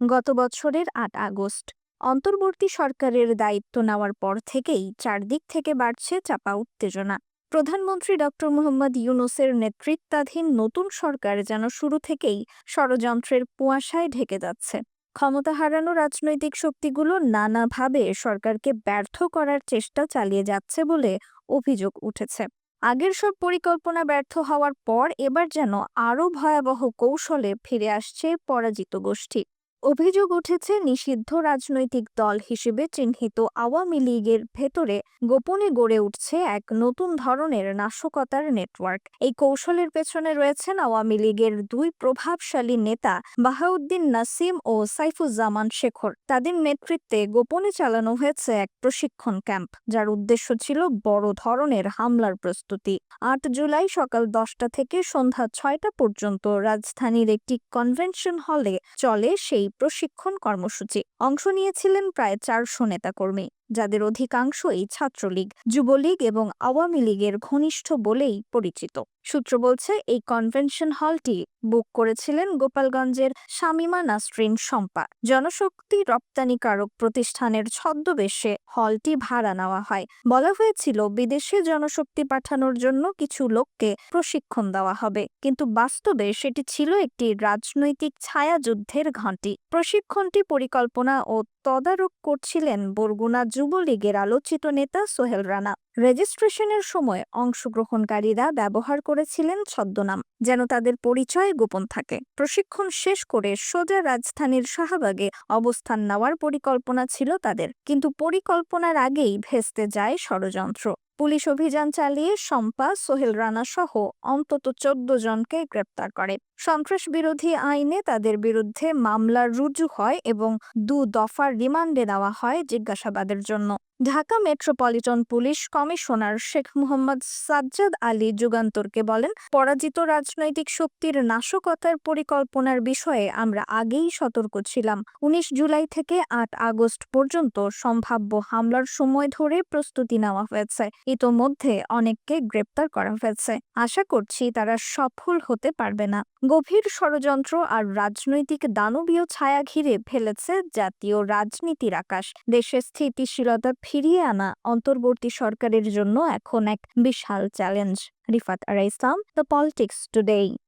গত বছরের আট আগস্ট। অন্তর্বর্তী সরকারের দায়িত্ব নেওয়ার পর থেকেই চারদিক থেকে বাড়ছে চাপা উত্তেজনা। প্রধানমন্ত্রী ডক্টর মোহাম্মদ ইউনুসের নেতৃত্বাধীন নতুন সরকার যেন শুরু থেকেই ষড়যন্ত্রের কুয়াশায় ঢেকে যাচ্ছে। ক্ষমতা হারানো রাজনৈতিক শক্তিগুলো নানাভাবে সরকারকে ব্যর্থ করার চেষ্টা চালিয়ে যাচ্ছে বলে অভিযোগ উঠেছে। আগের সব পরিকল্পনা ব্যর্থ হওয়ার পর এবার যেন আরও ভয়াবহ কৌশলে ফিরে আসছে পরাজিত গোষ্ঠী। অভিযোগ উঠেছে, নিষিদ্ধ রাজনৈতিক দল হিসেবে চিহ্নিত আওয়ামী লীগের ভেতরে গোপনে গড়ে উঠছে এক নতুন ধরনের নাশকতার নেটওয়ার্ক। এই কৌশলের পেছনে রয়েছেন আওয়ামী লীগের দুই প্রভাবশালী নেতা, বাহাউদ্দিন নাসিম ও সাইফুজ্জামান শেখর। তাদের নেতৃত্বে গোপনে চালানো হয়েছে এক প্রশিক্ষণ ক্যাম্প, যার উদ্দেশ্য ছিল বড় ধরনের হামলার প্রস্তুতি। আট জুলাই সকাল দশটা থেকে সন্ধ্যা ছয়টা পর্যন্ত রাজধানীর একটি কনভেনশন হলে চলে সেই প্রশিক্ষণ কর্মসূচি। অংশ নিয়েছিলেন প্রায় চারশো নেতাকর্মী। যাদের অধিকাংশই ছাত্রলীগ, যুবলীগ এবং আওয়ামী লীগের ঘনিষ্ঠ বলেই পরিচিত। সূত্র বলছে, এই কনভেনশন হলটি বুক করেছিলেন গোপালগঞ্জের শামিমা নাসরিন শম্পা। জনশক্তি রপ্তানিকারক প্রতিষ্ঠানের ছদ্মবেশে হলটি ভাড়া নেওয়া হয়। বলা হয়েছিল, বিদেশে জনশক্তি পাঠানোর জন্য কিছু লোককে প্রশিক্ষণ দেওয়া হবে। কিন্তু বাস্তবে সেটি ছিল একটি রাজনৈতিক ছায়াযুদ্ধের ঘাঁটি। প্রশিক্ষণটি পরিকল্পনা ও তদারক করছিলেন বরগুনা যুবলীগের আলোচিত নেতা সোহেল রানা রেজিস্ট্রেশনের সময় অংশগ্রহণকারীরা ব্যবহার করেছিলেন ছদ্মনাম, যেন তাদের পরিচয় গোপন থাকে। প্রশিক্ষণ শেষ করে সোজা রাজধানীর শাহবাগে অবস্থান নেওয়ার পরিকল্পনা ছিল তাদের, কিন্তু পরিকল্পনার আগেই ভেস্তে যায় ষড়যন্ত্র। পুলিশ অভিযান চালিয়ে শম্পা, সোহেল রানা সহ অন্তত চোদ্দ জনকে গ্রেপ্তার করে। সন্ত্রাস বিরোধী আইনে তাদের বিরুদ্ধে মামলা রুজু হয় এবং দু দফার রিমান্ডে দেওয়া হয় জিজ্ঞাসাবাদের জন্য। Dhaka metropolitan police commissioner Sheikh Muhammad Sajjad Ali যুগান্তরকে বলেন, পরাজিত রাজনৈতিক শক্তির নাশকতার পরিকল্পনার বিষয়ে আমরা আগেই সতর্ক ছিলাম। উনিশ জুলাই থেকে আট আগস্ট পর্যন্ত সম্ভাব্য হামলার সময় ধরে প্রস্তুতি নেওয়া হয়েছে। ইতোমধ্যে অনেককে গ্রেপ্তার করা হয়েছে। আশা করছি তারা সফল হতে পারবে না। গভীর ষড়যন্ত্র আর রাজনৈতিক দানবীয় ছায়া ঘিরে ফেলেছে জাতীয় রাজনীতির আকাশ। দেশের স্থিতিশীলতা ফিরিয়ে আনা অন্তর্বর্তী সরকারের জন্য এখন এক বিশাল চ্যালেঞ্জ রিফাত আর ইসলাম দ্য পলিটিক্স টুডে